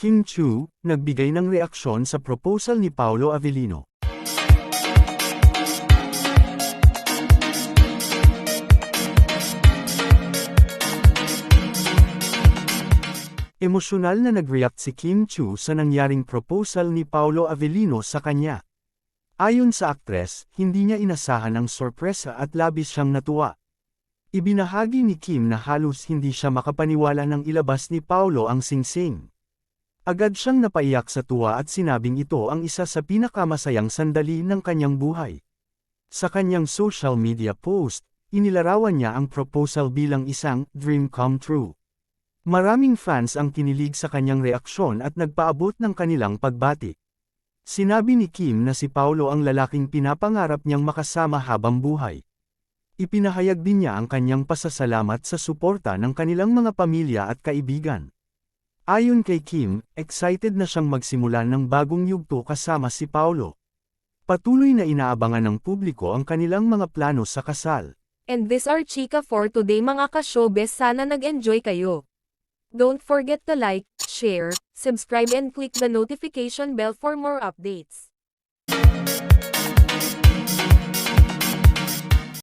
Kim Chu, nagbigay ng reaksyon sa proposal ni Paolo Avellino. Emosyonal na nag-react si Kim Chu sa nangyaring proposal ni Paolo Avellino sa kanya. Ayon sa aktres, hindi niya inasahan ang sorpresa at labis siyang natuwa. Ibinahagi ni Kim na halos hindi siya makapaniwala nang ilabas ni Paolo ang singsing. Agad siyang napaiyak sa tuwa at sinabing ito ang isa sa pinakamasayang sandali ng kanyang buhay. Sa kanyang social media post, inilarawan niya ang proposal bilang isang dream come true. Maraming fans ang kinilig sa kanyang reaksyon at nagpaabot ng kanilang pagbati. Sinabi ni Kim na si Paulo ang lalaking pinapangarap niyang makasama habang buhay. Ipinahayag din niya ang kanyang pasasalamat sa suporta ng kanilang mga pamilya at kaibigan. Ayon kay Kim, excited na siyang magsimula ng bagong yugto kasama si Paulo. Patuloy na inaabangan ng publiko ang kanilang mga plano sa kasal. And this are chika for today mga ka-showbiz sana nag-enjoy kayo. Don't forget to like, share, subscribe and click the notification bell for more updates.